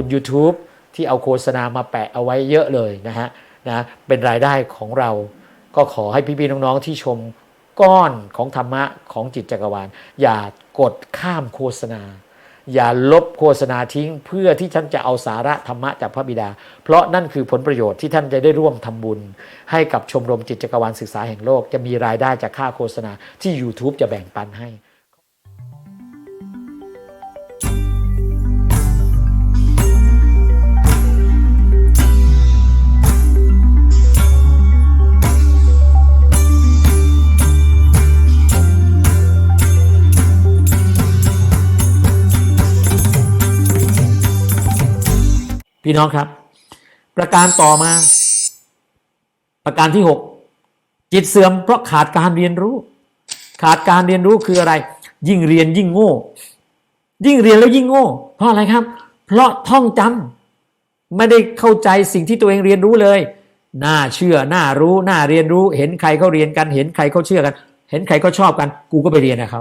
คุณ YouTube ที่เอาโฆษณามาแปะเอาไว้เยอะเลยนะฮะนะเป็นรายได้ของเรา ก็ขอให้พี่ๆน้องๆที่ชมก้อนของธรรมะของจิตจักรวาล อย่ากดข้ามโฆษณา อย่าลบโฆษณาทิ้ง เพื่อที่ท่านจะเอาสาระธรรมะจากพระบิดา เพราะนั่นคือผลประโยชน์ที่ท่านจะได้ร่วมทำบุญ ให้กับชมรมจิตจักรวาลศึกษาแห่งโลก จะมีรายได้จากค่าโฆษณาที่ YouTube จะแบ่งปันให้ พี่น้องครับ ประการต่อมา ประการที่ 6 จิตเสื่อมเพราะขาดการเรียนรู้ ขาดการเรียนรู้คืออะไร ยิ่งเรียนยิ่งโง่ ยิ่งเรียนแล้วยิ่งโง่ เพราะอะไรครับ เพราะท่องจำไม่ได้เข้าใจสิ่งที่ตัวเองเรียนรู้เลยน่าเชื่อน่ารู้น่าเรียนรู้ เห็นใครเขาเรียนกัน เห็นใครเขาเชื่อกัน เห็นใครเขาชอบกัน กูก็ไปเรียนนะเขา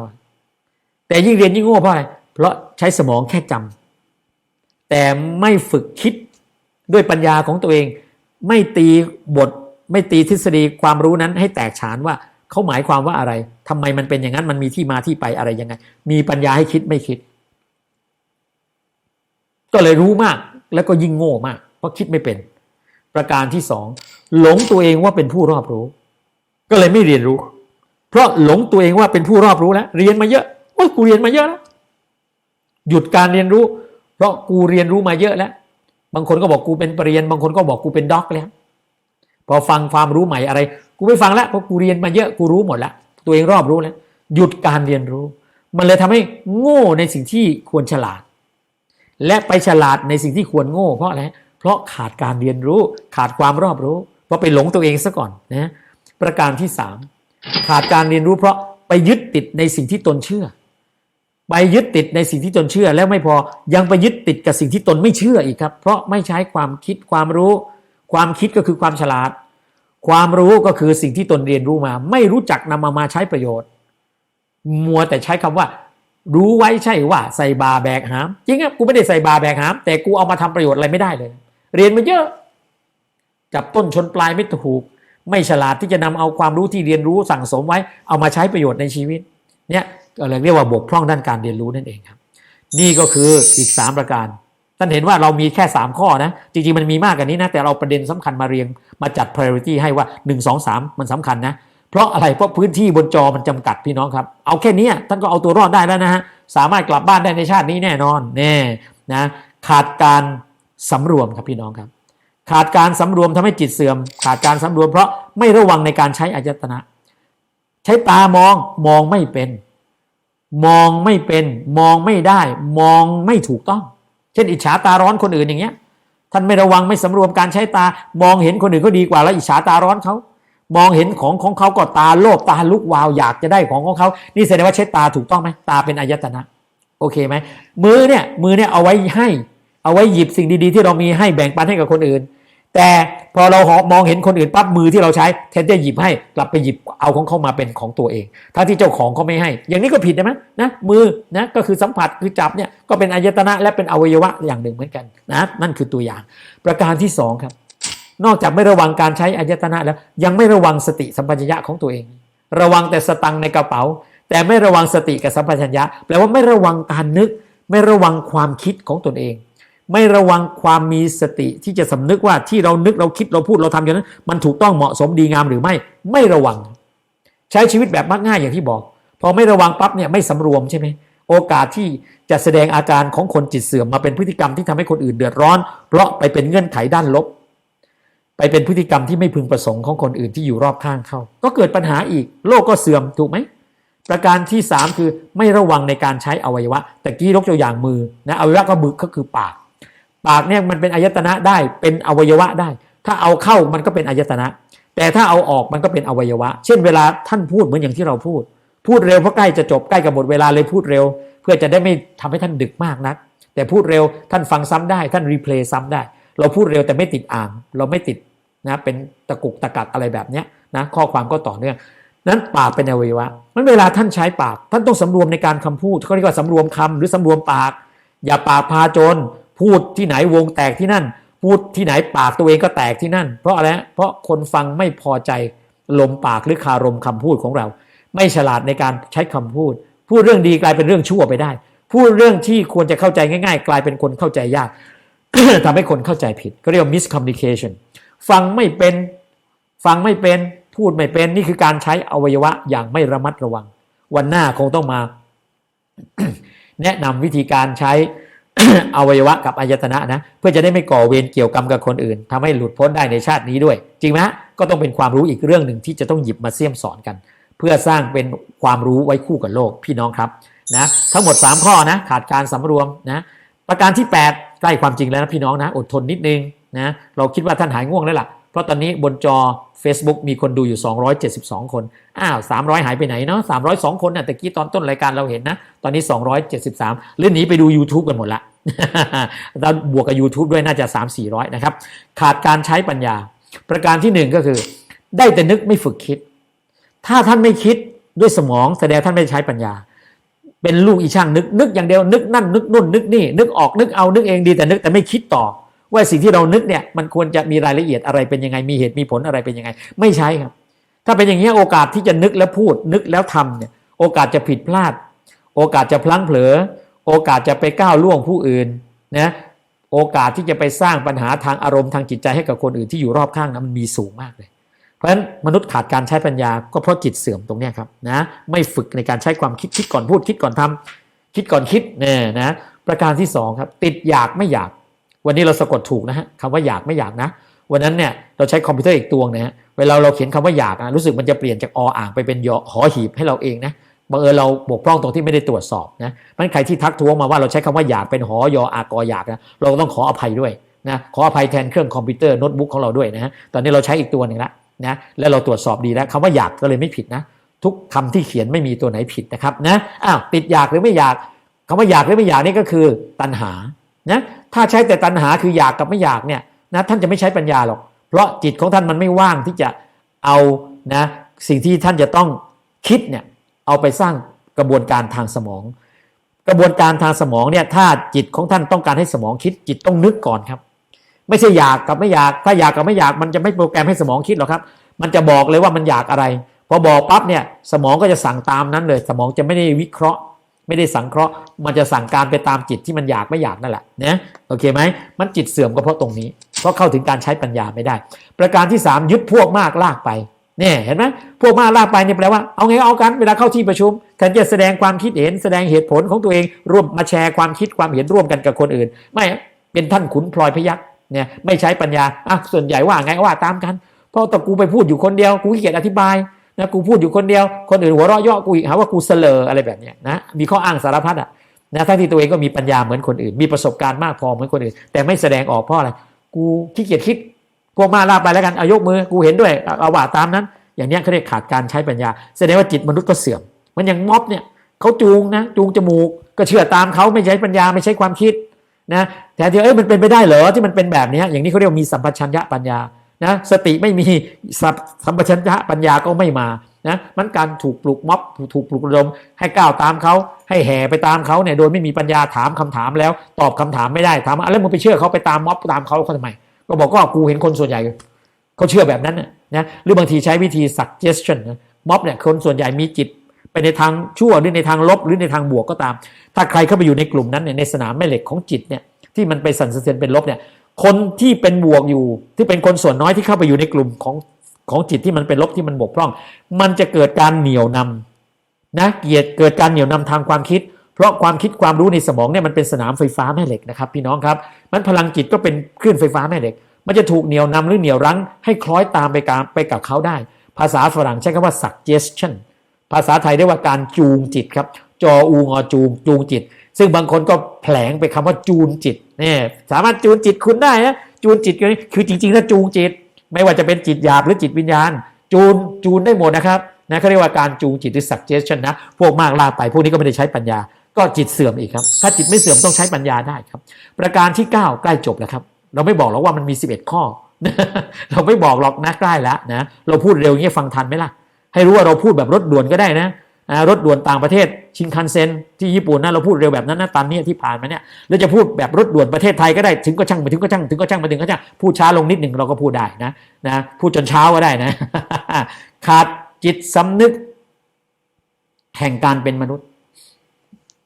แต่ยิ่งเรียนยิ่งโง่เพราะอะไรเพราะใช้สมองแค่จำแต่ไม่ฝึกคิด ด้วยปัญญาของตัวเอง ไม่ตีบท ไม่ตีทฤษฎีความรู้นั้นให้แตกฉานว่าเขาหมายความว่าอะไรทำไมมันเป็นอย่างนั้นมันมีที่มาที่ไปอะไรยังไง มีปัญญาให้คิดไม่คิด ก็เลยรู้มากแล้วก็ยิ่งโง่มาก เพราะคิดไม่เป็น ประการที่สองหลงตัวเองว่าเป็นผู้รอบรู้ ก็เลยไม่เรียนรู้ เพราะหลงตัวเองว่าเป็นผู้รอบรู้แล้ว เรียนมาเยอะโอ้ยกูเรียนมาเยอะแล้วหยุดการเรียนรู้ เพราะกูเรียนรู้มาเยอะแล้ว บางคนก็บอกกูเป็นปรริญญาบางคนก็บอกกูเป็นด็อกแล้วพอฟังความรู้ใหม่อะไร กูไม่ฟังแล้วเพราะกูเรียนมาเยอะกูรู้หมดแล้วตัวเองรอบรู้แล้วหยุดการเรียนรู้ มันเลยทำให้โง่ในสิ่งที่ควรฉลาด และไปฉลาดในสิ่งที่ควรโง่ เพราะอะไรเพราะขาดการเรียนรู้ ขาดความรอบรู้ เพราะไปหลงตัวเองซะก่อนนะประการที่สามขาดการเรียนรู้เพราะไปยึดติดในสิ่งที่ตนเชื่อ ไปยึดติดในสิ่งที่ตนเชื่อแล้วไม่พอยังไปยึดติดกับสิ่งที่ตนไม่เชื่ออีกครับ เพราะไม่ใช้ความคิดความรู้ ความคิดก็คือความฉลาด ความรู้ก็คือสิ่งที่ตนเรียนรู้มา ไม่รู้จักนำมามาใช้ประโยชน์ มัวแต่ใช้คำว่า รู้ไว้ใช่ว่าใส่บาแบกหามจริงอะกูไม่ได้ใส่บาแบกหาม แต่กูเอามาทำประโยชน์อะไรไม่ได้เลย เรียนมาเยอะจับต้นชนปลายไม่ถูก ไม่ฉลาดที่จะนำเอาความรู้ที่เรียนรู้สั่งสมไว้เอามาใช้ประโยชน์ในชีวิตเนี่ย ก็เลยเรียกว่าบกพร่องด้านการเรียนรู้นั่นเองครับ นี่ก็คืออีก 3 ประการท่านเห็นว่าเรามีแค่ 3 ข้อนะ จริงๆ มันมีมากกว่านี้นะ แต่เราประเด็นสำคัญมาเรียงมาจัด priority ให้ว่า 1 2 3 มันสำคัญนะ เพราะอะไรเพราะพื้นที่บนจอมันจำกัดพี่น้องครับ เอาแค่นี้ท่านก็เอาตัวรอดได้แล้วนะฮะสามารถกลับบ้านได้ในชาตินี้แน่นอนแน่นะขาดการสำรวมครับพี่น้องครับ ขาดการสำรวมทำให้จิตเสื่อม ขาดการสำรวม เพราะไม่ระวังในการใช้อายตนะ ใช้ตามองมองไม่เป็น มองไม่เป็น มองไม่ได้ มองไม่ถูกต้อง เช่น อิจฉาตาร้อนคนอื่นอย่างเงี้ย ท่านไม่ระวังไม่สำรวมการใช้ตา มองเห็นคนอื่นเขาดีกว่าแล้วอิจฉาตาร้อนเขา มองเห็นของของเขาก็ตาโลภตาลุกวาวอยากจะได้ของของเขา นี่แสดงว่าใช้ตาถูกต้องไหมตาเป็นอายตนะ โอเคไหมมือเนี่ยมือเนี่ยเอาไว้ให้ เอาไว้หยิบสิ่งดีๆ ที่เรามีให้แบ่งปันให้กับคนอื่น แต่พอเรามองเห็นคนอื่นปั๊บมือที่เราใช้แทนจะหยิบให้กลับไปหยิบเอาของเขามาเป็นของตัวเองทั้งที่เจ้าของเขาไม่ให้ อย่างนี้ก็ผิดใช่ไหมนะมือนะก็คือสัมผัสคือจับเนี่ยก็เป็นอายตนะและเป็นอวัยวะอย่างหนึ่งเหมือนกันนะนั่นคือตัวอย่าง ประการที่สองครับ นอกจากไม่ระวังการใช้อายตนะแล้ว ยังไม่ระวังสติสัมปชัญญะของตัวเอง ระวังแต่สตังในกระเป๋า แต่ไม่ระวังสติกับสัมปชัญญะแปลว่าไม่ระวังการนึก ไม่ระวังความคิดของตนเอง ไม่ระวังความมีสติที่จะสำนึกว่าที่เรานึกเราคิดเราพูดเราทำอย่างนั้น มันถูกต้องเหมาะสมดีงามหรือไม่ ไม่ระวัง ใช้ชีวิตแบบมักง่ายอย่างที่บอก พอไม่ระวังปั๊บเนี่ยไม่สำรวมใช่ไหมโอกาสที่จะแสดงอาการของคนจิตเสื่อมมาเป็นพฤติกรรมที่ทำให้คนอื่นเดือดร้อน เพราะไปเป็นเงื่อนไขด้านลบ ไปเป็นพฤติกรรมที่ไม่พึงประสงค์ของคนอื่นที่อยู่รอบข้างเขาก็เกิดปัญหาอีก โลกก็เสื่อมถูกไหมประการที่ 3 คือไม่ระวังในการใช้อวัยวะแต่กี้ยกตัวอย่างมือนะอวัยวะก็มือก็คือปาก ปากเนี่ยมันเป็นอายตนะได้เป็นอวัยวะได้ ถ้าเอาเข้ามันก็เป็นอายตนะ แต่ถ้าเอาออกมันก็เป็นอวัยวะ เช่นเวลาท่านพูดเหมือนอย่างที่เราพูด พูดเร็วเพราะใกล้จะจบใกล้กับหมดเวลาเลยพูดเร็ว เพื่อจะได้ไม่ทำให้ท่านดึกมากนัก แต่พูดเร็วท่านฟังซ้ำได้ ท่านรีเพลย์ซ้ำได้ เราพูดเร็วแต่ไม่ติดอ่าง เราไม่ติดนะเป็นตะกุกตะกักอะไรแบบเนี้ยนะข้อความก็ต่อเนื่องนั้นปากเป็นอวัยวะมันเวลาท่านใช้ปาก ท่านต้องสำรวมในการคำพูดเขาเรียกว่าสำรวมคำหรือสำรวมปาก อย่าปากพาจร พูดที่ไหนวงแตกที่นั่น พูดที่ไหนปากตัวเองก็แตกที่นั่น เพราะอะไรเพราะคนฟังไม่พอใจลมปากหรือคารมคำพูดของเรา ไม่ฉลาดในการใช้คำพูด พูดเรื่องดีกลายเป็นเรื่องชั่วไปได้ พูดเรื่องที่ควรจะเข้าใจง่าย ๆ กลายเป็นคนเข้าใจยากทำให้คนเข้าใจผิด ก็เรียกว่า miscommunication ฟังไม่เป็นฟังไม่เป็นพูดไม่เป็นนี่คือการใช้อวัยวะอย่างไม่ระมัดระวัง วันหน้าคงต้องมา แนะนำวิธีการใช้ อวัยวะกับอายตนะนะเพื่อจะได้ไม่ก่อเวรเกี่ยวกรรมกับคนอื่นทำให้หลุดพ้นได้ในชาตินี้ด้วย จริงไหมก็ต้องเป็นความรู้อีกเรื่องหนึ่งที่จะต้องหยิบมาเสี่ยมสอนกัน เพื่อสร้างเป็นความรู้ไว้คู่กับโลกพี่น้องครับนะทั้งหมด 3 ข้อนะขาดการสำรวมนะประการที่ 8 ใกล้ความจริงแล้วนะพี่น้องนะอดทนนิดนึงนะเราคิดว่าท่านหายง่วงแล้วล่ะเพราะตอนนี้บนจอ Facebook มีคนดูอยู่ 272 คน อ้าว 300 หายไปไหนเนาะ302 คนนะ่ะแต่กี้ตอนต้นรายการเราเห็นนะ ตอนนี้ 273หรือหนีไปดู YouTube กันหมดละแล้วบวกกับ YouTube ด้วยน่าจะ 3 400 นะครับ ขาดการใช้ปัญญา ประการที่1ก็คือ ได้แต่นึกไม่ฝึกคิด ถ้าท่านไม่คิดด้วยสมองแสดงท่านไม่ใช้ปัญญา เป็นลูกอีช่างนึกนึกอย่างเดียวนึกนั่นนึกนู่นนึกนี่นึกออกนึกเอานึกเองดีแต่นึกแต่ไม่คิดต่อ ว่าสิ่งที่เรานึกเนี่ยมันควรจะมีรายละเอียดอะไรเป็นยังไง มีเหตุมีผลอะไรเป็นยังไง ไม่ใช่ครับ ถ้าเป็นอย่างนี้โอกาสที่จะนึกแล้วพูด นึกแล้วทำเนี่ยโอกาสจะผิดพลาด โอกาสจะพลั้งเผลอ โอกาสจะไปก้าวล่วงผู้อื่นนะโอกาสที่จะไปสร้างปัญหาทางอารมณ์ทางจิตใจให้กับคนอื่นที่อยู่รอบข้างนะมันมีสูงมากเลย เพราะฉะนั้นมนุษย์ขาดการใช้ปัญญาก็เพราะจิตเสื่อมตรงนี้ครับนะไม่ฝึกในการใช้ความคิดคิดก่อนพูดคิดก่อนทำคิดก่อนคิดเนี่ยนะประการที่สองครับติดอยากไม่อยาก วันนี้เราสะกดถูกนะฮะคำว่าอยากไม่อยากนะ วันนั้นเนี่ยเราใช้คอมพิวเตอร์อีกตัวนะฮะเวลาเราเขียนคำว่าอยากนะรู้สึกมันจะเปลี่ยนจากออ่างไปเป็นยอหอหีบให้เราเองนะบังเอิญเราบกพร่องตรงที่ไม่ได้ตรวจสอบนะมันใครที่ทักท้วงมาว่าเราใช้คำว่าอยากเป็นหอยออากออยากนะเราต้องขออภัยด้วยนะขออภัยแทนเครื่องคอมพิวเตอร์โน้ตบุ๊กของเราด้วยนะฮะตอนนี้เราใช้อีกตัวหนึ่งละนะแล้วเราตรวจสอบดีแล้วคำว่าอยากก็เลยไม่ผิดนะ ทุกคำที่เขียนไม่มีตัวไหนผิดนะครับนะอ้าวติดอยากหรือไม่อยากคำว่าอยากหรือไม่อยากนี่ก็คือตัณหานะ ถ้าใช้แต่ตัณหาคืออยากกับไม่อยากเนี่ยนะท่านจะไม่ใช้ปัญญาหรอก เพราะจิตของท่านมันไม่ว่างที่จะเอานะสิ่งที่ท่านจะต้องคิดเนี่ยเอาไปสร้างกระบวนการทางสมอง กระบวนการทางสมองเนี่ยถ้าจิตของท่านต้องการให้สมองคิดจิตต้องนึกก่อนครับ ไม่ใช่อยากกับไม่อยาก ถ้าอยากกับไม่อยากมันจะไม่โปรแกรมให้สมองคิดหรอกครับ มันจะบอกเลยว่ามันอยากอะไรพอบอกปั๊บเนี่ยสมองก็จะสั่งตามนั้นเลย สมองจะไม่ได้วิเคราะห์ ไม่ได้สังเคราะห์ มันจะสั่งการไปตามจิตที่มันอยากไม่อยากนั่นแหละนะโอเคไหมมันจิตเสื่อมก็เพราะตรงนี้ เพราะเข้าถึงการใช้ปัญญาไม่ได้ ประการที่ 3 ยึดพวกมากลากไปเนี่ยเห็นไหมพวกมากลากไปเนี่ยแปลว่าเอาไงเอากันเวลาเข้าที่ประชุมแทนจะแสดงความคิดเห็น แสดงเหตุผลของตัวเองร่วมมาแชร์ความคิดความเห็นร่วมกันกับคนอื่น ไม่เป็นท่านขุนพลอยพยักเนี่ยไม่ใช้ปัญญาอะส่วนใหญ่ว่าไงว่าตามกันเพราะต่กูไปพูดอยู่คนเดียวกูขี้เกียจอธิบาย นะกูพูดอยู่คนเดียว คนอื่นหัวเราะเยาะกูอีกหาว่ากูเสลออะไรแบบเนี้ยนะมีข้ออ้างสารพัดอะนะทั้งที่ตัวเองก็มีปัญญาเหมือนคนอื่น มีประสบการณ์มากพอเหมือนคนอื่น แต่ไม่แสดงออกเพราะอะไรกูขี้เกียจคิดพวกมาลาไปแล้วกันอายกมือกูเห็นด้วยเอาว่าตามนั้น อย่างเนี้ยเขาเรียกขาดการใช้ปัญญา แสดงว่าจิตมนุษย์ก็เสื่อม มันอย่างม็อบเนี่ยเขาจูงนะจูงจมูกก็เชื่อตามเขาไม่ใช้ปัญญาไม่ใช้ความคิดนะแต่ที่เอ้ยมันเป็นไปได้เหรอที่มันเป็นแบบนี้อย่างนี้เขาเรียกมีสัมปชัญญะปัญญา นะสติไม่มีสัมสัมปชัญญะปัญญาก็ไม่มานะมันการถูกปลุกม็อบถูกปลุกระดมให้ก้าวตามเขาให้แห่ไปตามเขาเนี่ยโดยไม่มีปัญญาถามคำถามแล้ว ตอบคำถามไม่ได้ถามว่าแล้วมึงไปเชื่อเขาไปตามม็อบตามเขาเขาทำไม ก็บอกก็กูเห็นคนส่วนใหญ่เขาเชื่อแบบนั้นนะนะหรือบางทีใช้วิธี suggestion นะม็อบเนี่ยคนส่วนใหญ่มีจิตไปในทางชั่วหรือในทางลบหรือในทางบวกก็ตาม ถ้าใครเข้าไปอยู่ในกลุ่มนั้นเนี่ยในสนามแม่เหล็กของจิตเนี่ยที่มันไปสั่นสะเทือนเป็นลบเนี่ย คนที่เป็นบวกอยู่ ที่เป็นคนส่วนน้อยที่เข้าไปอยู่ในกลุ่มของของจิตที่มันเป็นลบที่มันบกพร่อง มันจะเกิดการเหนี่ยวนำนะเกียรติเกิดการเหนี่ยวนำทางความคิด เพราะความคิดความรู้ในสมองเนี่ยมันเป็นสนามไฟฟ้าแม่เหล็กนะครับพี่น้องครับ มันพลังจิตก็เป็นคลื่นไฟฟ้าแม่เหล็ก มันจะถูกเหนี่ยวนำหรือเหนี่ยวรั้ง ให้คล้อยตามไปกับไปกับเขาได้ ภาษาฝรั่งใช้คำว่า suggestion ภาษาไทยเรียกว่าการจูงจิตครับ จออูงอจูงจูงจิต ซึ่งบางคนก็แผลงไปคำว่าจูนจิต นี่ยสามารถจูนจิตคุณได้นะจูนจิตคือจริงๆถ้าจูงจิต ไม่ว่าจะเป็นจิตหยาบหรือจิตวิญญาณ จูนจูนได้หมดนะครับนะเขาเรียกว่าการจูงจิตหรือ suggestion นะพวกมากลาไปพวกนี้ก็ไม่ได้ใช้ปัญญา ก็จิตเสื่อมอีกครับ ถ้าจิตไม่เสื่อมต้องใช้ปัญญาได้ครับ ประการที่ 9 ใกล้จบแล้วครับ เราไม่บอกหรอกว่ามันมี 11 ข้อ เราไม่บอกหรอกนะใกล้แล้วนะเราพูดเร็วอย่างนี้ยฟังทันไหมล่ะให้รู้ว่าเราพูดแบบรถด่วนก็ได้นะ รถด่วนต่างประเทศชินคันเซ็นที่ญี่ปุ่นนะเราพูดเร็วแบบนั้นนะตอนนี้ที่ผ่านมาเนี่ยแล้วจะพูดแบบรถด่วนประเทศไทยก็ได้ถึงก็ช่างไปถึงก็ช่างถึงก็ช่างไปถึงก็ช่างพูดช้าลงนิดหนึ่งเราก็พูดได้นะนะพูดจนเช้าก็ได้นะขาดจิตสำนึก แห่งการเป็นมนุษย์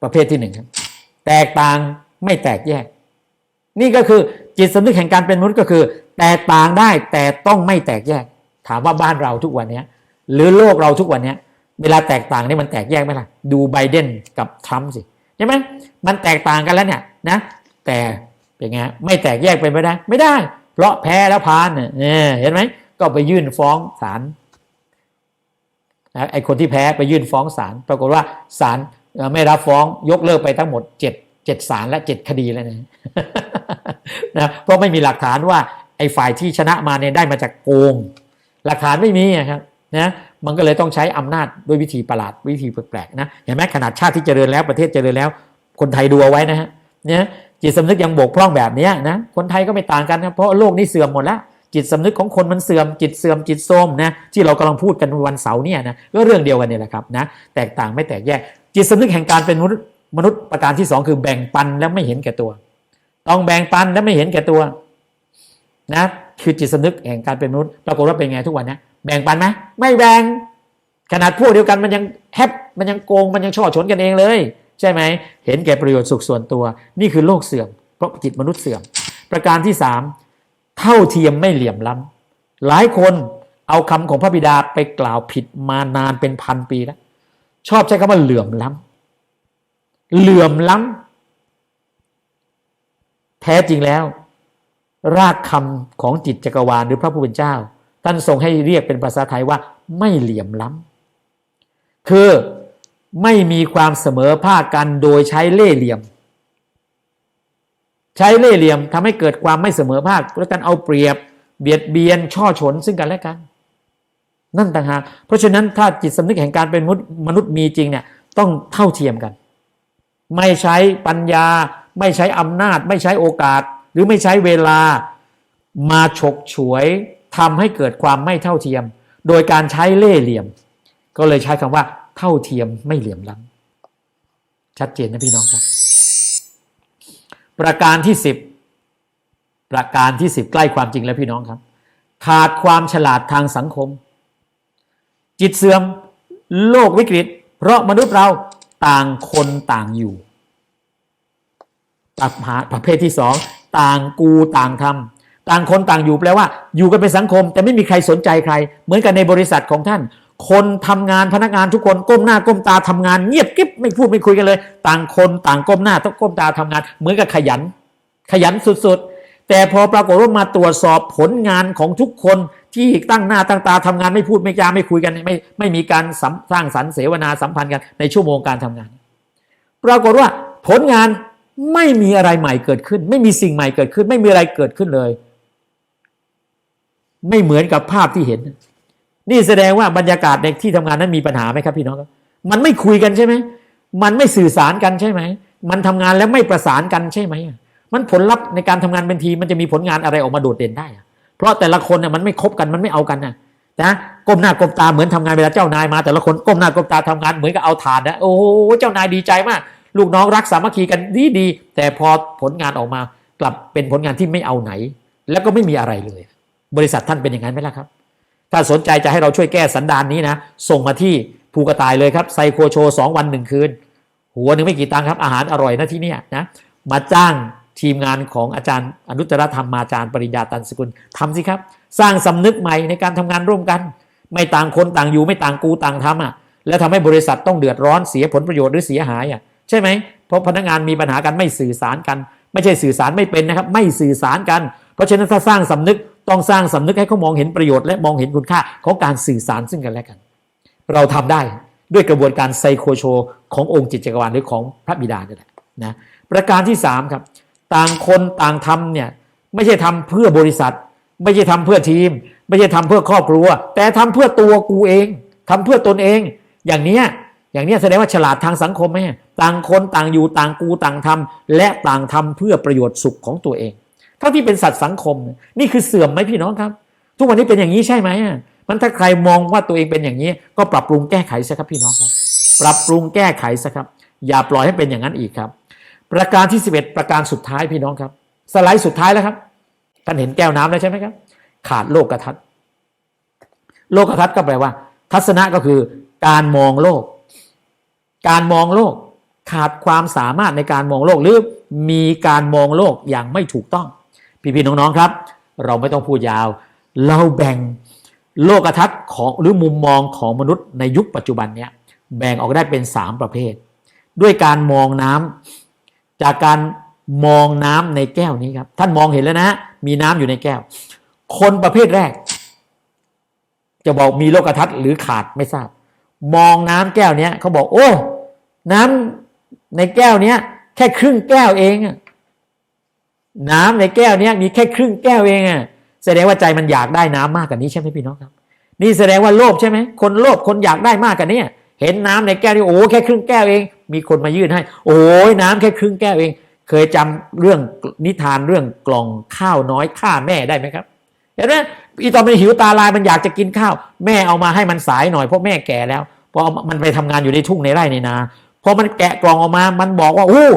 ประเภทที่หนึ่งครับแตกต่างไม่แตกแยก นี่ก็คือจิตสำนึกแห่งการเป็นมนุษย์ก็คือ แตกต่างได้แต่ต้องไม่แตกแยก ถามว่าบ้านเราทุกวันเนี้ย หรือโลกเราทุกวันเนี้ย เวลาแตกต่างนี่มันแตกแยกไหมล่ะ ดูไบเดนกับทรัมป์สิใช่ไหมมันแตกต่างกันแล้วเนี่ยนะแต่เป็นไงไม่แตกแยกเป็นไปได้ ไม่ได้ เพราะแพ้แล้วพานเนี่ยเห็นไหมก็ไปยื่นฟ้องศาลนะไอคนที่แพ้ไปยื่นฟ้องศาลปรากฏว่าศาลไม่รับฟ้องยกเลิกไปทั้งหมดเจ็ดเจ็ดศาลและเจ็ดคดีแล้วนะนะเพราะไม่มีหลักฐานว่าไอ้ฝ่ายที่ชนะมาเนี่ยได้มาจากโกง หลักฐานไม่มีอะครับนะ มันก็เลยต้องใช้อำนาจด้วยวิธีประหลาดวิธีแปลกๆนะเห็นไหมขนาดชาติที่เจริญแล้วประเทศเจริญแล้ว คนไทยดูเอาไว้นะฮะเนี่ยจิตสำนึกยังบกพร่องแบบนี้นะคนไทยก็ไม่ต่างกันนะเพราะโลกนี้เสื่อมหมดแล้วจิตสำนึกของคนมันเสื่อมจิตเสื่อมจิตโทมนะที่เรากำลังพูดกันวันเสาร์เนี่ยนะก็เรื่องเดียวกันเนี่ยแหละครับนะแตกต่างไม่แตกแยก จิตสำนึกแห่งการเป็นมนุษย์มนุษย์ประการที่สองคือแบ่งปันแล้วไม่เห็นแก่ตัว ต้องแบ่งปันและไม่เห็นแก่ตัวนะคือจิตสำนึกแห่งการเป็นมนุษย์ปรากฏว่าเป็นไงทุกวันนี้ แบ่งปันไหมไม่แบ่งขนาดพวกเดียวกันมันยังแฮปมันยังโกงมันยังช่อฉนกันเองเลย ใช่ไหมเห็นแก่ประโยชน์สุขส่วนตัว นี่คือโลกเสื่อม เพราะจิตมนุษย์เสื่อม ประการที่สามเท่าเทียมไม่เหลี่ยมล้ำหลายคนเอาคำของพระบิดาไปกล่าวผิดมานานเป็นพันปีแล้วชอบใช้คำว่าเหลื่อมล้ำเหลื่อมล้ำแท้จริงแล้ว รากคำของจิตจักรวาลหรือพระผู้เป็นเจ้า ท่านทรงให้เรียกเป็นภาษาไทยว่า ไม่เหลี่ยมล้ำคือไม่มีความเสมอภาคกันโดยใช้เล่ห์เหลี่ยม ใช้เล่ห์เหลี่ยมทำให้เกิดความไม่เสมอภาคและการเอาเปรียบ เบียดเบียนช่อฉนซึ่งกันและกัน นั่นต่างหากเพราะฉะนั้นถ้าจิตสำนึกแห่งการเป็นมนุษย์มีจริงเนี่ยต้องเท่าเทียมกัน ไม่ใช้ปัญญา ไม่ใช้อำนาจ ไม่ใช้โอกาส หรือไม่ใช้เวลามาฉกฉวย ทำให้เกิดความไม่เท่าเทียม โดยการใช้เล่เหลี่ยม ก็เลยใช้คำว่า เท่าเทียมไม่เหลี่ยมล้ำชัดเจนนะพี่น้องครับ ประการที่สิบประการที่สิบใกล้ความจริงแล้วพี่น้องครับ ขาดความฉลาดทางสังคม จิตเสื่อมโลกวิกฤต เพราะมนุษย์เราต่างคนต่างอยู่ประเภทที่สองต่างกูต่างทำ ต่างคนต่างอยู่แปลว่า อยู่กันเป็นสังคม แต่ไม่มีใครสนใจใคร เหมือนกันในบริษัทของท่าน คนทำงานพนักงานทุกคนก้มหน้าก้มตาทำงาน เงียบกิ๊บไม่พูดไม่คุยกันเลย ต่างคนต่างก้มหน้าต้องก้มตาทำงาน เหมือนกับขยัน ขยันสุดๆ แต่พอปรากฏว่ามาตรวจสอบผลงานของทุกคนที่ตั้งหน้าตั้งตาทำงานไม่พูดไม่จาไม่คุยกันไม่ไม่มีการสร้างสรรค์เสวนาสัมพันธ์กันในชั่วโมงการทำงาน ปรากฏว่าผลงานไม่มีอะไรใหม่เกิดขึ้น ไม่มีสิ่งใหม่เกิดขึ้น ไม่มีอะไรเกิดขึ้นเลย ไม่เหมือนกับภาพที่เห็น นี่แสดงว่าบรรยากาศในที่ทำงานนั้นมีปัญหาไหมครับพี่น้องครับมันไม่คุยกันใช่ไหมมันไม่สื่อสารกันใช่ไหมมันทำงานแล้วไม่ประสานกันใช่ไหมมันผลลัพธ์ในการทำงานเป็นทีมมันจะมีผลงานอะไรออกมาโดดเด่นได้ เพราะแต่ละคนน่ยมันไม่คบกันมันไม่เอากันนะนะก้มหน้าก้มตาเหมือนทำงานเวลาเจ้านายมา แต่ละคนก้มหน้าก้มตาทำงานเหมือนกับเอาฐานนะโอ้โหเจ้านายดีใจมาก ลูกน้องรักสามัคคีกันดีดีแต่พอผลงานออกมากลับเป็นผลงานที่ไม่เอาไหน แล้วก็ไม่มีอะไรเลย บริษัทท่านเป็นอย่างนั้นไหมล่ะครับ ถ้าสนใจจะให้เราช่วยแก้สันดานนี้นะ ส่งมาที่ภูกระต่ายเลยครับไซโคโชสองวันหนึ่งคืน หัวหนึ่งไม่กี่ตังค์ครับ อาหารอร่อยนะที่นี่นะ มาจ้างทีมงานของอาจารย์อนุตตรธรรมมาจารย์ปริญญาตันสกุลทำสิครับ สร้างสำนึกใหม่ในการทำงานร่วมกัน ไม่ต่างคนต่างอยู่ไม่ต่างกูต่างทำอะ แล้วทำให้บริษัทต้องเดือดร้อนเสียผลประโยชน์หรือเสียหายอะใช่ไหมเพราะพนักงานมีปัญหากันไม่สื่อสารกัน ไม่ใช่สื่อสารไม่เป็นนะครับ ไม่สื่อสารกัน เพราะฉะนั้นถ้าสร้างสำนึก ต้องสร้างสำนึกให้เขามองเห็นประโยชน์และมองเห็นคุณค่าของการสื่อสารซึ่งกันและกัน เราทำได้ด้วยกระบวนการไซโคโชขององค์จิตจักรวาลหรือของพระบิดานี่แหละนะประการที่สามครับต่างคนต่างทำเนี่ยไม่ใช่ทำเพื่อบริษัท ไม่ใช่ทำเพื่อทีม ไม่ใช่ทำเพื่อครอบครัว แต่ทำเพื่อตัวกูเองทำเพื่อตนเอง อย่างเนี้ยอย่างนี้แสดงว่าฉลาดทางสังคมไหมต่างคนต่างอยู่ต่างกูต่างทำและต่างทำเพื่อประโยชน์สุขของตัวเอง ท่าที่เป็นสัตว์สังคม นี่คือเสื่อมไหมพี่น้องครับ ทุกวันนี้เป็นอย่างนี้ใช่ไหมมันถ้าใครมองว่าตัวเองเป็นอย่างนี้ ก็ปรับปรุงแก้ไขซะครับพี่น้องครับ ปรับปรุงแก้ไขซะครับ อย่าปล่อยให้เป็นอย่างนั้นอีกครับ ประการที่ 11 ประการสุดท้ายพี่น้องครับ สไลด์สุดท้ายแล้วครับท่านเห็นแก้วน้ำแล้วใช่ไหมครับ ขาดโลกกระทัศน์โลกกระทัศน์ก็แปลว่า ทัศนะก็คือ การมองโลก การมองโลกขาดความสามารถในการมองโลกหรือมีการมองโลกอย่างไม่ถูกต้อง พี่ๆน้องๆครับ เราไม่ต้องพูดยาว เราแบ่งโลกทัศน์ของหรือมุมมองของมนุษย์ในยุคปัจจุบันเนี้ยแบ่งออกได้เป็น 3 ประเภท ด้วยการมองน้ำจากการมองน้ำในแก้วนี้ครับ ท่านมองเห็นแล้วนะ มีน้ำอยู่ในแก้ว คนประเภทแรก จะบอกมีโลกทัศน์หรือขาดไม่ทราบ มองน้ำแก้วเนี้ยเขาบอกโอ้ น้ำในแก้วเนี้ย แค่ครึ่งแก้วเองอะ น้ำในแก้วเนี้ยมีแค่ครึ่งแก้วเองอะแสดงว่าใจมันอยากได้น้ำมากกว่านี้ใช่ไหมพี่น้องครับ นี่แสดงว่าโลภใช่ไหมคนโลภคนอยากได้มากกว่านี้เห็นน้ำในแก้วนี่โอ้แค่ครึ่งแก้วเอง มีคนมายื่นให้ โอ้ยน้ำแค่ครึ่งแก้วเอง เคยจำเรื่องนิทานเรื่องกล่องข้าวน้อยฆ่าแม่ได้ไหมครับเห็นไหมอีตอนมันหิวตาลายมันอยากจะกินข้าว แม่เอามาให้มันสายหน่อยเพราะแม่แก่แล้วพอมันไปทำงานอยู่ในทุ่งในไร่ในนาพอมันแกะกล่องออกมา มันบอกว่าโอ้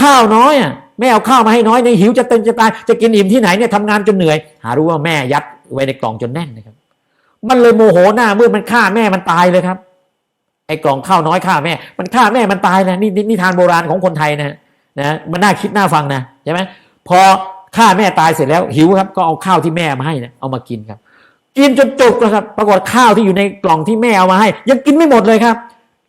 ข้าวน้อยอะ แม่เอาข้าวมาให้น้อยในหิวจะเต็มจะตายจะกินอิ่มที่ไหนเนี่ยทำงานจนเหนื่อย หารู้ว่าแม่ยัดไว้ในกล่องจนแน่นนะครับ มันเลยโมโหหน้าเมืดมันฆ่าแม่มันตายเลยครับ ไอ้กล่องข้าวน้อยฆ่าแม่ มันฆ่าแม่มันตายนะนี่นี่นิทานโบราณของคนไทยนะนะมันน่าคิดน่าฟังนะใช่ไหมพอฆ่าแม่ตายเสร็จแล้วหิวครับ ก็เอาข้าวที่แม่มาให้นะเอามากินครับ กินจนจุกแล้วครับ ปรากฏข้าวที่อยู่ในกล่องที่แม่เอามาให้ ยังกินไม่หมดเลยครับ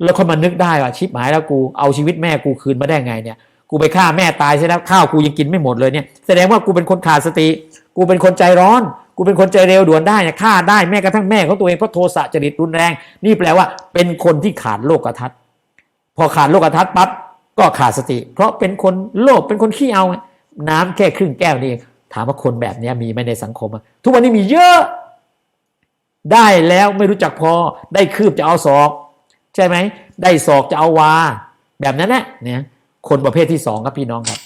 แล้วคนมานึกได้ว่าชิบหายแล้วกูเอาชีวิตแม่กูคืนมาได้ไงเนี่ย กูไปฆ่าแม่ตายใช่แล้วข้าวกูยังกินไม่หมดเลยเนี่ยแสดงว่ากูเป็นคนขาดสติ กูเป็นคนใจร้อน กูเป็นคนใจเร็วด่วนได้เนี่ยฆ่าได้แม้กระทั่งแม่ของตัวเองเพราะโทสะจริตรุนแรง นี่แปลว่า เป็นคนที่ขาดโลกทัศน์พอขาดโลกทัศน์ปั๊บก็ขาดสติ เพราะเป็นคนโลภเป็นคนขี้เอา น้ำแค่ครึ่งแก้วนี่ถามว่าคนแบบนี้มีไหมในสังคม ทุกวันนี้มีเยอะ ได้แล้วไม่รู้จักพอ ได้คืบจะเอาศอก ใช่ไหม ได้ศอกจะเอาวา แบบนั้นแหละเนี่ย คนประเภทที่สองครับพี่น้องครับ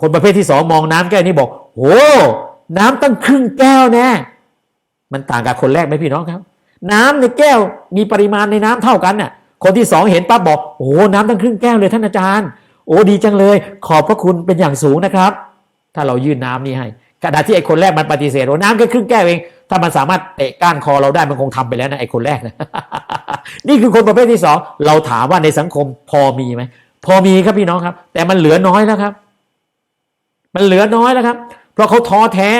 คนประเภทที่สองมองน้ำแก้วนี้บอกโอ้น้ำตั้งครึ่งแก้วแน่มันต่างกับคนแรกไหมพี่น้องครับ น้ำในแก้วมีปริมาณในน้ำเท่ากันน่ะ คนที่สองเห็นปั๊บบอกโอ้น้ำตั้งครึ่งแก้วเลยท่านอาจารย์ โอ้ดีจังเลย ขอบพระคุณเป็นอย่างสูงนะครับ ถ้าเรายื่นน้ำนี้ให้ขณะที่ไอ้คนแรกมันปฏิเสธว่าน้ำแค่ครึ่งแก้วเอง ถ้ามันสามารถเตะก้านคอเราได้มันคงทำไปแล้วนะไอ้คนแรกนะนี่คือคนประเภทที่สองเราถามว่าในสังคมพอมีไหม พอมีครับพี่น้องครับ แต่มันเหลือน้อยแล้วครับ มันเหลือน้อยแล้วครับ เพราะเขาท้อแท้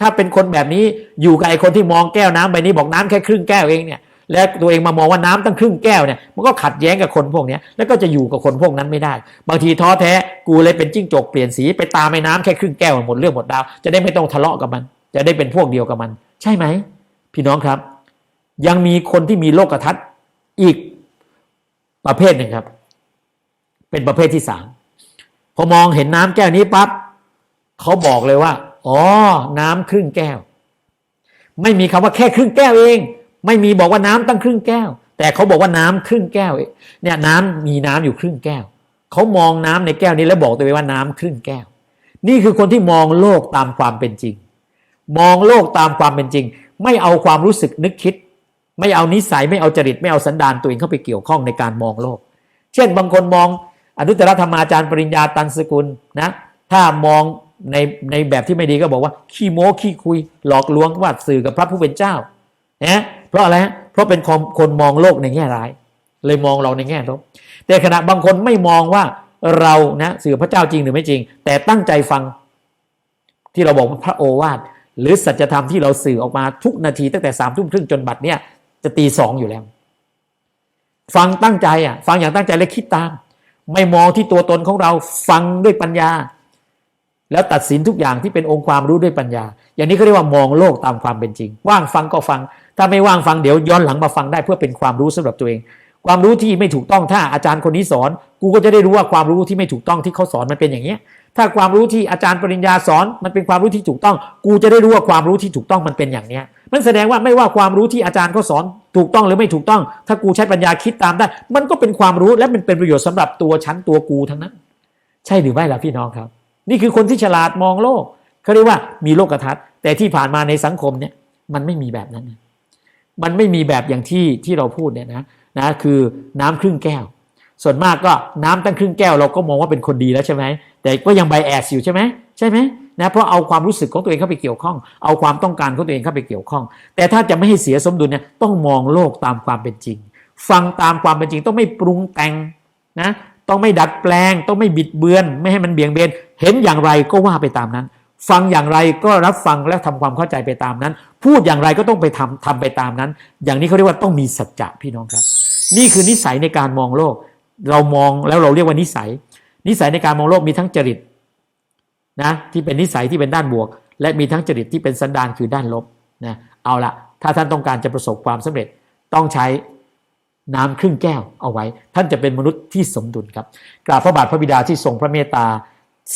ถ้าเป็นคนแบบนี้อยู่กับไอ้คนที่มองแก้วน้ำใบนี้บอกน้ำแค่ครึ่งแก้วเองเนี่ยและตัวเองมามองว่าน้ำตั้งครึ่งแก้วเนี่ยมันก็ขัดแย้งกับคนพวกนี้แล้วก็จะอยู่กับคนพวกนั้นไม่ได้ บางทีท้อแท้กูเลยเป็นจิ้งจกเปลี่ยนสีไปตามไอ้น้ำแค่ครึ่งแก้วหมดเรื่องหมดดาวจะได้ไม่ต้องทะเลาะกับมัน จะได้เป็นพวกเดียวกับมัน ใช่ไหมพี่น้องครับ ยังมีคนที่มีโลกทัศน์อีกประเภทหนึ่งครับ เป็นประเภทที่สามพอมองเห็นน้ำแก้วนี้ปั๊บเขาบอกเลยว่า อ๋อ น้ำครึ่งแก้ว ไม่มีคำว่าแค่ครึ่งแก้วเอง ไม่มีบอกว่าน้ำตั้งครึ่งแก้ว แต่เขาบอกว่าน้ำครึ่งแก้วเนี่ยน้ำมีน้ำอยู่ครึ่งแก้วเขามองน้ำในแก้วนี้แล้วบอกตัวเองว่าน้ำครึ่งแก้ว นี่คือคนที่มองโลกตามความเป็นจริง มองโลกตามความเป็นจริง ไม่เอาความรู้สึกนึกคิด ไม่เอานิสัยไม่เอาจริตไม่เอาสันดานตัวเองเข้าไปเกี่ยวข้องในการมองโลก เช่นบางคนมอง อนุตตรธรรมาจารย์ปริญญาตันสกุลนะถ้ามองในในแบบที่ไม่ดีก็บอกว่าขี้โม้ขี้คุยหลอกลวงว่าสื่อกับพระผู้เป็นเจ้านะเพราะอะไรเพราะเป็นคนคนมองโลกในแง่ร้าย เลยมองเราในแง่ลบแต่ขณะบางคนไม่มองว่าเรานะสื่อพระเจ้าจริงหรือไม่จริง แต่ตั้งใจฟังที่เราบอกว่าพระโอวาทหรือสัจธรรมที่เราสื่อออกมาทุกนาทีตั้งแต่สามทุ่มครึ่งจนบัดเนี่ยจะตีสองอยู่แล้ว ฟังตั้งใจอะฟังอย่างตั้งใจและคิดตาม ไม่มองที่ตัวตนของเราฟังด้วยปัญญา แล้วตัดสินทุกอย่างที่เป็นองค์ความรู้ด้วยปัญญา อย่างนี้เขาเรียกว่ามองโลกตามความเป็นจริง ว่างฟังก็ฟัง ถ้าไม่ว่างฟังเดี๋ยวย้อนหลังมาฟังได้เพื่อเป็นความรู้สำหรับตัวเอง ความรู้ที่ไม่ถูกต้องถ้าอาจารย์คนนี้สอน กูก็จะได้รู้ว่าความรู้ที่ไม่ถูกต้องที่เขาสอนมันเป็นอย่างนี้ถ้าความรู้ที่อาจารย์ปริญญาสอนมันเป็นความรู้ที่ถูกต้อง กูจะได้รู้ว่าความรู้ที่ถูกต้องมันเป็นอย่างเนี้ย มันแสดงว่าไม่ว่าความรู้ที่อาจารย์เขาสอนถูกต้องหรือไม่ถูกต้อง ถ้ากูใช้ปัญญาคิดตามได้ มันก็เป็นความรู้และมันเป็นประโยชน์สำหรับตัวฉันตัวกูทั้งนั้น ใช่หรือไม่ล่ะพี่น้องครับ นี่คือคนที่ฉลาดมองโลกเขาเรียกว่ามีโลกทัศน์แต่ที่ผ่านมาในสังคมเนี่ยมันไม่มีแบบนั้น มันไม่มีแบบอย่างที่ที่เราพูดเนี่ยนะ นะคือน้ำครึ่งแก้ว ส่วนมากก็น้ำตั้งครึ่งแก้วเราก็มองว่าเป็นคนดีแล้วใช่ไหมแต่ก็ยังไบแอสอยู่ใช่ไหมใช่ไหมนะเพราะเอาความรู้สึกของตัวเองเข้าไปเกี่ยวข้อง เอาความต้องการของตัวเองเข้าไปเกี่ยวข้อง แต่ถ้าจะไม่ให้เสียสมดุลเนี่ยต้องมองโลกตามความเป็นจริง ฟังตามความเป็นจริงต้องไม่ปรุงแต่งนะต้องไม่ดัดแปลง ต้องไม่บิดเบือน ไม่ให้มันเบี่ยงเบนเห็นอย่างไรก็ว่าไปตามนั้น ฟังอย่างไรก็รับฟังและทำความเข้าใจไปตามนั้น พูดอย่างไรก็ต้องไปทำทำไปตามนั้น อย่างนี้เขาเรียกว่าต้องมีสัจจะพี่น้องครับ นี่คือนิสัยในการมองโลก เรามองแล้วเราเรียกว่านิสัย นิสัยในการมองโลกมีทั้งจริตนะที่เป็นนิสัยที่เป็นด้านบวก และมีทั้งจริตที่เป็นสันดานคือด้านลบนะเอาละถ้าท่านต้องการจะประสบความสำเร็จต้องใช้น้ำครึ่งแก้วเอาไว้ ท่านจะเป็นมนุษย์ที่สมดุลครับกราบพระบาทพระบิดาที่ทรงพระเมตตา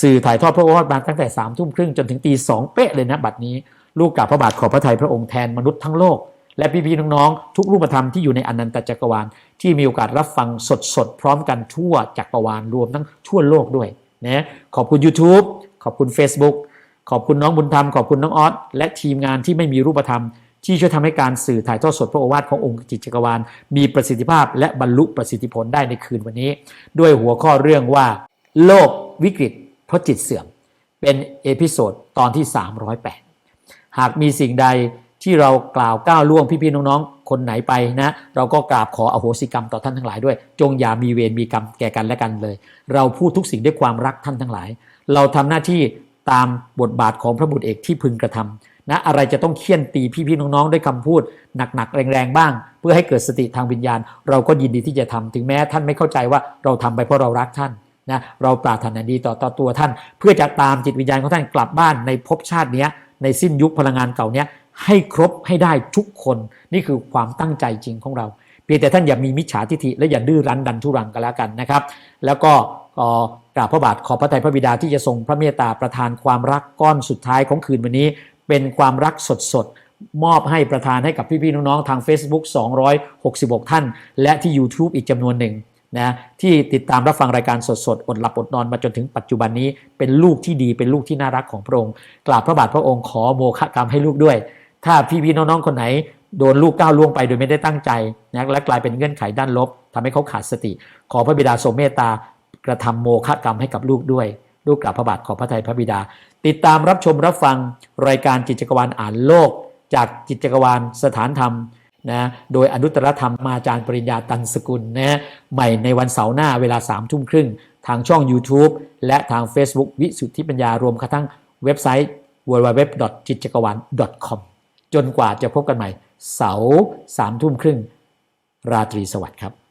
สื่อถ่ายทอดพระโอวาทมาตั้งแต่สามทุ่มครึ่งจนถึงตีสองเป๊ะเลยนะบัดนี้ลูกกราบพระบาทขอพระทัยพระองค์แทนมนุษย์ทั้งโลก และพี่ๆน้องๆทุกรูปธรรมที่อยู่ในอนันตจักรวาล ที่มีโอกาสรับฟังสดๆ พร้อมกันทั่วจักรวาลรวมทั้งทั่วโลกด้วยนะขอบคุณ YouTube ขอบคุณ Facebook ขอบคุณน้องบุญธรรม ขอบคุณน้องออสและทีมงานที่ไม่มีรูปธรรม ที่ช่วยทำให้การสื่อถ่ายทอดสดพระโอวาทขององค์จิตจักรวาล มีประสิทธิภาพและบรรลุประสิทธิผลได้ในคืนวันนี้ ด้วยหัวข้อเรื่องว่า โลกวิกฤต เพราะจิตเสื่อมเป็นเอพิโซดตอนที่ 308 หากมีสิ่งใดที่เรากล่าวก้าวล่วงพี่ๆน้องๆ คนไหนไปนะ เราก็กราบขออโหสิกรรมต่อท่านทั้งหลายด้วย จงอย่ามีเวรมีกรรมแก่กันและกันเลย เราพูดทุกสิ่งด้วยความรักท่านทั้งหลาย เราทำหน้าที่ตามบทบาทของพระบุตรเอกที่พึงกระทำนะอะไรจะต้องเคี่ยนตีพี่ๆน้องๆ ด้วยคำพูดหนักๆ แรงๆ บ้าง เพื่อให้เกิดสติทางวิญญาณ เราก็ยินดีที่จะทำถึงแม้ท่านไม่เข้าใจว่าเราทำไปเพราะเรารักท่าน นะเราปรารถนาดีต่อต่อตัวท่าน เพื่อจะตามจิตวิญญาณของท่านกลับบ้านในภพชาตินี้ในสิ้นยุคพลังงานเก่าเนี้ยให้ครบให้ได้ทุกคนนี่คือความตั้งใจจริงของเรา เพียงแต่ท่านอย่ามีมิจฉาทิฐิและอย่าดื้อรั้นดันทุรังกันแล้วกันนะครับ แล้วก็กราบพระบาทขอพระทัยพระบิดาที่จะทรงพระเมตตาประทานความรักก้อนสุดท้ายของคืนวันนี้ เป็นความรักสดๆมอบให้ประทานให้กับพี่ๆน้องๆทาง Facebook 266 ท่าน และที่ YouTube อีกจำนวนหนึ่ง นะที่ติดตามรับฟังรายการสดๆ อดหลับอดนอนมาจนถึงปัจจุบันนี้เป็นลูกที่ดีเป็นลูกที่น่ารักของพระองค์กราบพระบาทพระองค์ขอโมฆะกรรมให้ลูกด้วย ถ้าพี่ๆน้องๆคนไหน โดนลูกก้าวล่วงไปโดยไม่ได้ตั้งใจนะและกลายเป็นเงื่อนไขด้านลบทำให้เขาขาดสติ ขอพระบิดาทรงเมตตากระทำโมฆะกรรมให้กับลูกด้วยลูกกราบพระบาทขอพระทัยพระบิดา ติดตามรับชมรับฟังรายการจิตจักรวาลอ่านโลก จากจิตจักรวาลสถานธรรม นะโดยอนุตตรธรรมมาจารย์ปริญญาตันสกุลนะใหม่ในวันเสาร์หน้าเวลา3ามทุ่มครึ่ง ทางช่อง YouTube และทาง Facebook วิสุทธิปัญญารวมกระทั่งเว็บไซต์ www. จิตจักรวาล .com จนกว่าจะพบกันใหม่ เสาร์สามทุ่มครึ่ง ราตรีสวัสดิ์ครับ